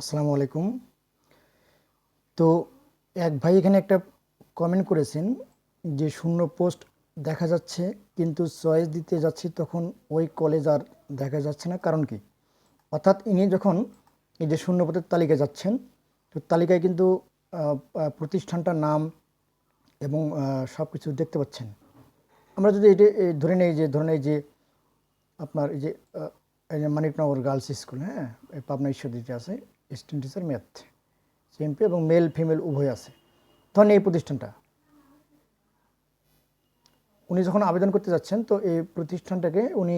আসসালামু আলাইকুম। তো এক ভাই এখানে একটা কমেন্ট করেছেন যে শূন্য পোস্ট দেখা যাচ্ছে, কিন্তু চয়েস দিতে যাচ্ছি তখন ওই কলেজ আর দেখা যাচ্ছে না। কারণ কি? অর্থাৎ ইনি যখন এই যে শূন্য পদের তালিকায় যাচ্ছেন, তো তালিকায় কিন্তু প্রতিষ্ঠানটার নাম এবং সব কিছু দেখতে পাচ্ছেন। আমরা যদি এটা ধরে নেই যে, ধরে নেই যে আপনার এই যে মানিকনগর গার্লস স্কুল হ্যাঁ? পাবনা ঈশ্বরদীতে আছে। স্টুডেন্ট টিচার ম্যাথ সিএমপি এবং মেল ফিমেল উভয় আছে। ধরেন এই প্রতিষ্ঠানটা। উনি যখন আবেদন করতে যাচ্ছেন, তো এই প্রতিষ্ঠানটাকে উনি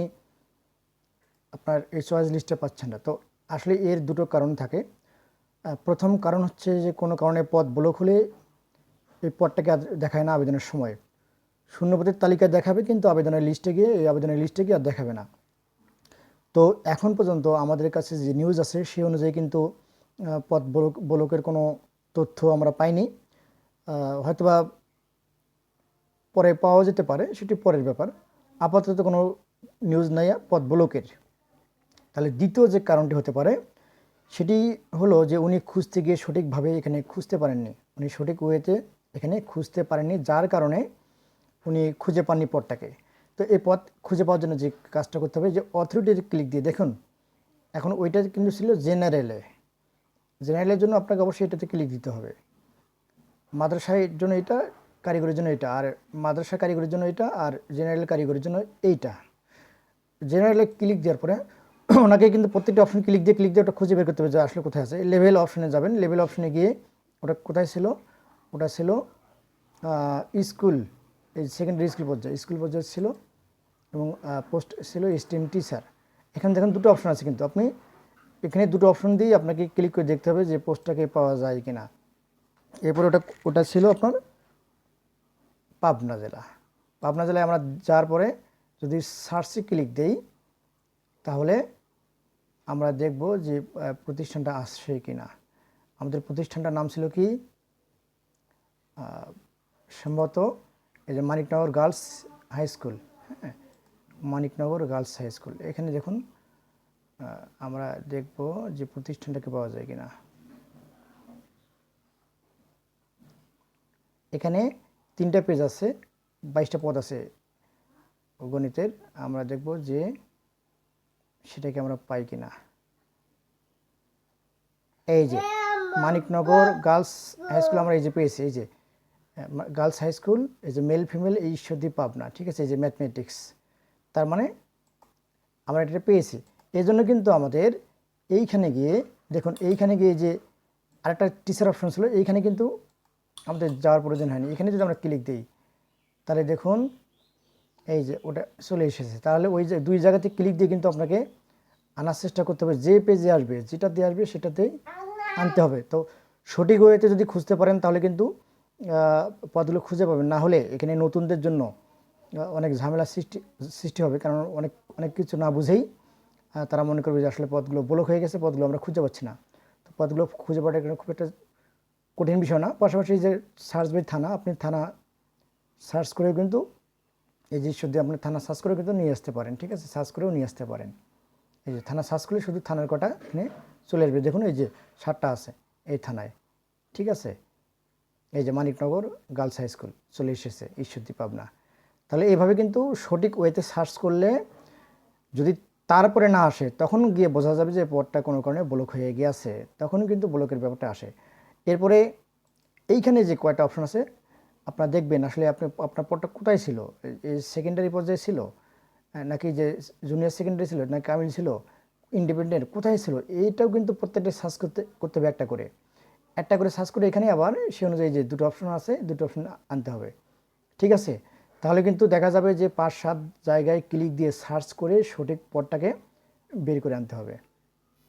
আপনার এই চয়েস লিস্টে পাচ্ছেন না। তো আসলে এর দুটো কারণ থাকে। প্রথম কারণ হচ্ছে যে, কোনো কারণে পদ ব্লক হলে এই পদটাকে দেখায় না আবেদনের সময়। শূন্যপদের তালিকা দেখাবে, কিন্তু আবেদনের লিস্টে গিয়ে, এই আবেদনের লিস্টে গিয়ে আর দেখাবে না। তো এখন পর্যন্ত আমাদের কাছে যে নিউজ আছে, সেই অনুযায়ী কিন্তু পদ ব্লক, ব্লকের কোনো তথ্য আমরা পাইনি। হয়তোবা পরে পাওয়া যেতে পারে, সেটি পরের ব্যাপার। আপাতত কোনো নিউজ নাই পদ ব্লকের। তাহলে দ্বিতীয় যে কারণটি হতে পারে, সেটি হলো যে উনি খুঁজতে গিয়ে সঠিকভাবে এখানে খুঁজতে পারেননি। উনি সঠিক ওয়েতে এখানে খুঁজতে পারেননি, যার কারণে উনি খুঁজে পাননি পদটাকে তো এই পথ খুঁজে পাওয়ার জন্য যে কাজটা করতে হবে, যে অথরিটির ক্লিক দিয়ে। দেখুন, এখন ওইটা কিন্তু ছিল জেনারেলে জেনারেলের জন্য আপনাকে অবশ্যই এটাতে ক্লিক দিতে হবে। মাদ্রাসার জন্য এটা, কারিগরির জন্য এটা, আর মাদ্রাসা কারিগরির জন্য এটা, আর জেনারেল কারিগরির জন্য এইটা। জেনারেলে ক্লিক দেওয়ার পরে ওনাকে কিন্তু প্রত্যেকটা অপশন ক্লিক দিয়ে ক্লিক দিয়ে ওটা খুঁজে বের করতে হবে যে আসলে কোথায় আছে। লেভেল অপশনে যাবেন লেভেল অপশনে গিয়ে ওটা কোথায় ছিল? ওটা ছিল স্কুল এই সেকেন্ডারি স্কুল পর্যায়ে। স্কুল পর্যায়ে ছিল এবং পোস্ট ছিল স্টেম টিচার এখানে দেখেন দুটো অপশন আছে কিন্তু। আপনি এখানে দুটো অপশন দিয়ে আপনাকে ক্লিক করে দেখতে হবে যে পোস্টটাকে পাওয়া যায় কি না এরপরে ওটা ওটা ছিল আপনার পাবনা জেলা। পাবনা জেলায় আমরা যাওয়ার পরে যদি সার্চে ক্লিক দেই, তাহলে আমরা দেখব যে প্রতিষ্ঠানটা আসছে কি না আমাদের প্রতিষ্ঠানটার নাম ছিল কি? সম্ভবত এই যে মানিকনগর গার্লস হাই স্কুল হ্যাঁ মানিকনগর গার্লস হাই স্কুল। এখানে দেখুন আমরা দেখব যে প্রতিষ্ঠানটাকে পাওয়া যায় কিনা। এখানে তিনটা পেজ আছে, বাইশটা পদ আছে গণিতের। আমরা দেখব যে সেটাকে আমরা পাই কিনা। এই যে মানিকনগর গার্লস হাই স্কুল আমরা এই যে পেয়েছি, এই যে গার্লস হাই স্কুল এই যে মেল ফিমেল এই ঈশ্বরদী পাবনা ঠিক আছে? এই যে ম্যাথমেটিক্স তার মানে আমরা এটা পেয়েছি। এই জন্য কিন্তু আমাদের এইখানে গিয়ে দেখুন এইখানে গিয়ে যে আরেকটা টিচার অপশন ছিল এইখানে কিন্তু আমাদের যাওয়ার প্রয়োজন হয়নি। এখানে যদি আমরা ক্লিক দিই তাহলে দেখুন এই যে ওটা চলে এসেছে। তাহলে ওই যে দুই জায়গাতে ক্লিক দিয়ে কিন্তু আপনাকে আনার চেষ্টা করতে হবে। যে পেজে আসবে যেটা দিয়ে আসবে সেটাতেই আনতে হবে। তো সঠিক ওয়েতে যদি খুঁজতে পারেন তাহলে কিন্তু পদগুলো খুঁজে পাবেন না হলে এখানে নতুনদের জন্য অনেক ঝামেলা সৃষ্টি সৃষ্টি হবে। কারণ অনেক অনেক কিছু না বুঝেই তারা মনে করবে যে আসলে পদগুলো ব্লক হয়ে গেছে, পদগুলো আমরা খুঁজে পাচ্ছি না। তো পদগুলো খুঁজে পাওয়াটা এখানে খুব একটা কঠিন বিষয় না। পাশাপাশি যে সার্চ বাই থানা, আপনি থানা সার্চ করে কিন্তু এই যে শুধু আপনি থানা সার্চ করে কিন্তু নিয়ে আসতে পারেন, ঠিক আছে? সার্চ করেও নিয়ে আসতে পারেন। এই যে থানা সার্চ করলে শুধু থানার কটা এখানে চলে আসবে। দেখুন এই যে সাতটা আছে এই থানায়, ঠিক আছে? এই যে মানিকনগর গার্লস হাই স্কুল চলে এসেছে, ঈশ্বরদী পাবনা। তাহলে এইভাবে কিন্তু সঠিক ওয়েতে সার্চ করলে যদি তারপরে না আসে, তখন গিয়ে বোঝা যাবে যে পদটা কোনো কারণে ব্লক হয়ে গিয়েছে। তখন কিন্তু ব্লকের ব্যাপারটা আসে। এরপরে এইখানে যে কয়টা অপশন আছে, আপনারা দেখবেন আসলে আপনি, আপনার পদটা কোথায় ছিল? সেকেন্ডারি পর্যায়ে ছিল? নাকি যে জুনিয়র সেকেন্ডারি ছিল? নাকি কামিল ছিল? ইন্ডিপেন্ডেন্ট কোথায় ছিল? এইটাও কিন্তু প্রত্যেকটা সার্চ করতে করতে হবে একটা করে। একটা করে সার্চ করে এখানে আবার সে অনুযায়ী যে দুটো অপশন আছে, দুটো অপশন আনতে হবে। ঠিক আছে? তাহলে কিন্তু দেখা যাবে যে পাঁচ, সাত জায়গায় ক্লিক দিয়ে সার্চ করে সঠিক পদটাকে বের করে আনতে হবে।